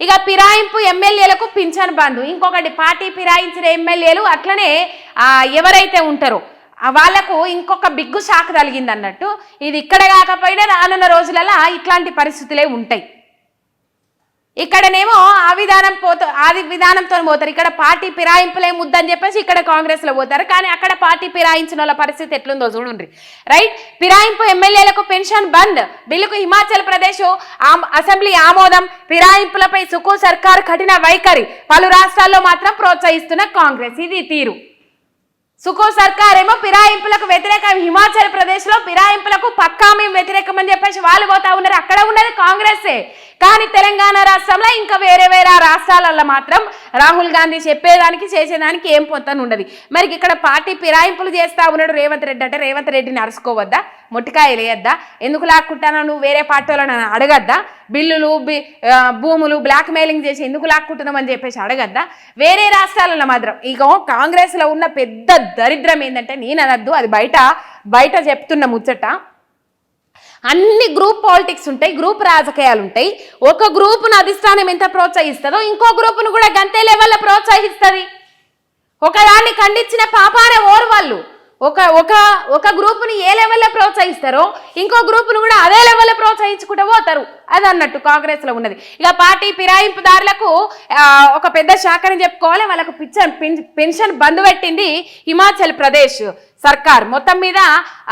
ఇక పిరాయింపు ఎమ్మెల్యేలకు పింఛన్ బంధు ఇంకొకటి పార్టీ పిరాయించిన ఎమ్మెల్యేలు అట్లనే ఎవరైతే ఉంటారో వాళ్ళకు వాళ్ళకు ఇంకొక బిగ్గు షాక్ తగిలింది అన్నట్టు ఇది ఇక్కడ కాకపోయినా రానున్న రోజులలో ఇట్లాంటి పరిస్థితులే ఉంటాయి. ఇక్కడనేమో ఆ విధానం పోత ఆది విధానంతో పోతారు. ఇక్కడ పార్టీ పిరాయింపులే ముద్దని చెప్పేసి ఇక్కడ కాంగ్రెస్లో పోతారు. కానీ అక్కడ పార్టీ పిరాయించిన వాళ్ళ పరిస్థితి ఎట్లుందో చూడండి. రైట్? పిరాయింపు ఎమ్మెల్యేలకు పెన్షన్ బంద్. బిల్లుకు హిమాచల్ ప్రదేశ్ అసెంబ్లీ ఆమోదం. పిరాయింపులపై సుకు సర్కార్ కఠిన వైఖరి. పలు రాష్ట్రాల్లో మాత్రం ప్రోత్సహిస్తున్న కాంగ్రెస్. ఇది తీరు. సుకో సర్కార్ ఏమో ఫిరాయింపులకు వ్యతిరేకం. హిమాచల్ ప్రదేశ్లో ఫిరాయింపులకు పక్కా మేము వ్యతిరేకం అని చెప్పేసి వాళ్ళు పోతా ఉన్నారు. అక్కడ ఉన్నది కాంగ్రెసే. కానీ తెలంగాణ రాష్ట్రంలో ఇంకా వేరే వేరే రాష్ట్రాలలో మాత్రం రాహుల్ గాంధీ చెప్పేదానికి చేసేదానికి ఏం పొంతన ఉండదు. మరి ఇక్కడ పార్టీ ఫిరాయింపులు చేస్తా ఉన్నాడు రేవంత్ రెడ్డి అంటే రేవంత్ రెడ్డిని అరుచుకోవద్దా మొట్టికాయలు వేయద్దా? ఎందుకు లాక్కుంటానో నువ్వు వేరే పార్టీ వాళ్ళని అడగద్దా? బిల్లులు బి- భూములు బ్లాక్ మెయిలింగ్ చేసి ఎందుకు లాక్కుంటున్నామని చెప్పేసి అడగద్దా? వేరే రాష్ట్రాలలో మాత్రం. ఇక కాంగ్రెస్లో ఉన్న పెద్ద దరిద్రం ఏంటంటే నేను అనద్దు అది బయట బయట చెప్తున్న ముచ్చట. అన్ని గ్రూప్ పాలిటిక్స్ ఉంటాయి గ్రూప్ రాజకీయాలు ఉంటాయి. ఒక గ్రూపును అధిష్టానం ఎంత ప్రోత్సహిస్తుందో ఇంకో గ్రూపును కూడా గంతే లెవెల్లో ప్రోత్సహిస్తుంది. ఒకదాన్ని ఖండించిన పాపానే ఓరు వాళ్ళు. ఒక ఒక ఒక గ్రూపుని ఏ లెవెల్లో ప్రోత్సహిస్తారో ఇంకో గ్రూపును కూడా అదే లెవెల్లో ప్రోత్సహించుకుంటూ పోతారు అది అన్నట్టు కాంగ్రెస్లో ఉన్నది. ఇక పార్టీ ఫిరాయింపుదారులకు ఒక పెద్ద శాఖని చెప్పుకోవాలి. వాళ్ళకు పిచ్చన్ పెన్- పెన్షన్ బంద్ పెట్టింది హిమాచల్ ప్రదేశ్. సర్కార్. మొత్తం మీద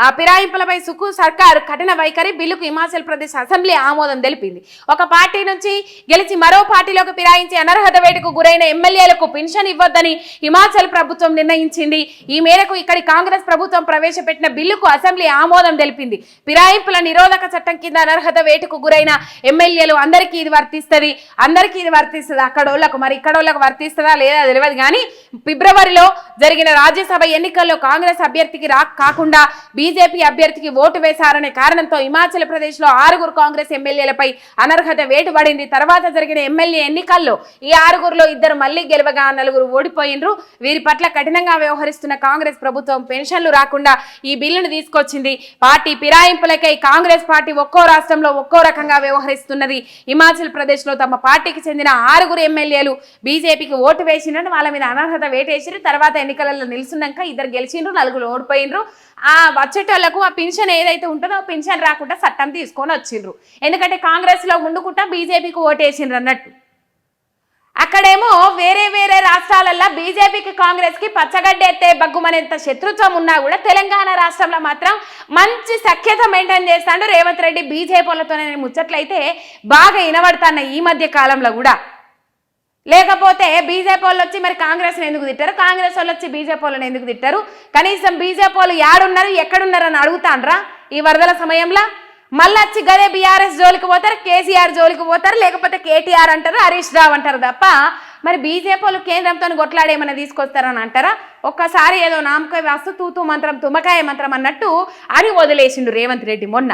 ఆ ఫిరాయింపులపై సుకు సర్కార్ కఠిన వైఖరి బిల్లుకు హిమాచల్ ప్రదేశ్ అసెంబ్లీ ఆమోదం తెలిపింది. ఒక పార్టీ నుంచి గెలిచి మరో పార్టీలోకి ఫిరాయించి అనర్హత వేటుకు గురైన ఎమ్మెల్యేలకు పెన్షన్ ఇవ్వద్దని హిమాచల్ ప్రభుత్వం నిర్ణయించింది. ఈ మేరకు ఇక్కడి కాంగ్రెస్ ప్రభుత్వం ప్రవేశపెట్టిన బిల్లుకు అసెంబ్లీ ఆమోదం తెలిపింది. ఫిరాయింపుల నిరోధక చట్టం కింద అనర్హత వేటుకు గురైన ఎమ్మెల్యేలు అందరికీ ఇది వర్తిస్తుంది. అందరికీ ఇది వర్తిస్తుంది. అక్కడోళ్ళకు మరి ఇక్కడోళ్ళకు వర్తిస్తుందా లేదా తెలియదు కానీ ఫిబ్రవరిలో జరిగిన రాజ్యసభ ఎన్నికల్లో కాంగ్రెస్ అభ్యర్థికి రా కాకుండా బీజేపీ అభ్యర్థికి ఓటు వేశారనే కారణంతో హిమాచల్ ప్రదేశ్లో ఆరుగురు కాంగ్రెస్ ఎమ్మెల్యేలపై అనర్హత వేటు పడింది తర్వాత జరిగిన ఎమ్మెల్యే ఎన్నికల్లో ఈ ఆరుగురులో ఇద్దరు మళ్ళీ గెలవగా నలుగురు ఓడిపోయినరు. వీరి పట్ల కఠినంగా వ్యవహరిస్తున్న కాంగ్రెస్ ప్రభుత్వం పెన్షన్లు రాకుండా ఈ బిల్లును తీసుకొచ్చింది. పార్టీ ఫిరాయింపులకై కాంగ్రెస్ పార్టీ ఒక్కో రాష్ట్రంలో ఒక్కో రకంగా వ్యవహరిస్తున్నది. హిమాచల్ ప్రదేశ్లో తమ పార్టీకి చెందిన ఆరుగురు ఎమ్మెల్యేలు బీజేపీకి ఓటు వేసిండ్రు వాళ్ళ మీద అనర్హత వేటేసిరు. తర్వాత ఎన్నికలలో నిలుచున్నాక ఇద్దరు గెలిచిండ్రు నలుగురు ఓడిపోయినరు ఆ వచ్చేటోళ్ళకు ఆ పెన్షన్ ఏదైతే ఉంటుందో ఆ పెన్షన్ రాకుండా చట్టం తీసుకొని వచ్చిండ్రు. ఎందుకంటే కాంగ్రెస్లో ఉండుకుంటా బీజేపీకి ఓటేసిండ్రు అన్నట్టు. అక్కడేమో వేరే వేరే రాష్ట్రాలల్లో బీజేపీకి కాంగ్రెస్కి పచ్చగడ్డ ఎత్తే బగ్గుమనేంత శత్రుత్వం ఉన్నా కూడా తెలంగాణ రాష్ట్రంలో మాత్రం మంచి సఖ్యత మెయింటైన్ చేస్తాడు రేవంత్ రెడ్డి బీజేపీలతోనే ముచ్చట్లయితే బాగా వినబడుతున్న ఈ మధ్య కాలంలో కూడా. లేకపోతే బీజేపీ వాళ్ళు వచ్చి మరి కాంగ్రెస్ని ఎందుకు తిట్టారు? కాంగ్రెస్ వాళ్ళు వచ్చి బీజేపీ వాళ్ళని ఎందుకు తిట్టారు? కనీసం బీజేపీ వాళ్ళు యాడున్నారు ఎక్కడున్నారు అని అడుగుతాండ్రా ఈ వరదల సమయంలో? మళ్ళీ వచ్చి గదే బీఆర్ఎస్ జోలికి పోతారు కేసీఆర్ జోలికి పోతారు లేకపోతే కేటీఆర్ అంటారు హరీష్ రావు అంటారు తప్ప మరి బీజేపీ వాళ్ళు కేంద్రంతో కొట్లాడేమన్నా తీసుకొస్తారని అంటారా? ఒక్కసారి ఏదో నామకాయ వాస్తు తూతూ మంత్రం తుమ్మకాయ మంత్రం అన్నట్టు అని వదిలేసిండు రేవంత్ రెడ్డి మొన్న.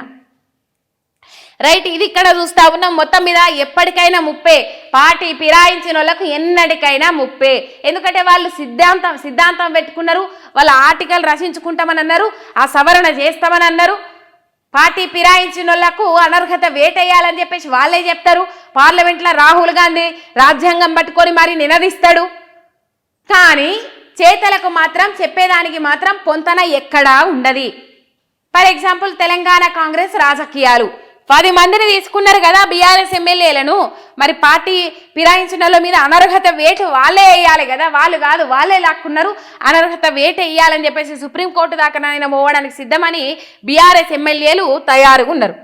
రైట్ ఇది ఇక్కడ చూస్తా ఉన్నాం. మొత్తం మీద ఎప్పటికైనా ముప్పే. పార్టీ ఫిరాయించిన వాళ్ళకు ఎన్నటికైనా ముప్పే. ఎందుకంటే వాళ్ళు సిద్ధాంతం సిద్ధాంతం పెట్టుకున్నారు. వాళ్ళ ఆర్టికల్ రచించుకుంటామని అన్నారు. ఆ సవరణ చేస్తామని అన్నారు. పార్టీ ఫిరాయించిన వాళ్ళకు అనర్హత వేటేయాలని చెప్పేసి వాళ్ళే చెప్తారు. పార్లమెంట్లో రాహుల్ గాంధీ రాజ్యాంగం పట్టుకొని మరి నినదిస్తాడు. కానీ చేతలకు మాత్రం చెప్పేదానికి మాత్రం పొంతన ఎక్కడా ఉండదు. ఫర్ ఎగ్జాంపుల్ తెలంగాణ కాంగ్రెస్ రాజకీయాలు. పది మందిని తీసుకున్నారు కదా బీఆర్ఎస్ ఎమ్మెల్యేలను. మరి పార్టీ పిరాయించిన మీద అనర్హత వేటు వాళ్ళే వేయాలి కదా. వాళ్ళు కాదు వాళ్ళే లాక్కున్నారు. అనర్హత వేటు వేయాలని చెప్పేసి సుప్రీంకోర్టు దాకా ఆయన పోవడానికి సిద్ధమని బీఆర్ఎస్ ఎమ్మెల్యేలు తయారుగా ఉన్నారు.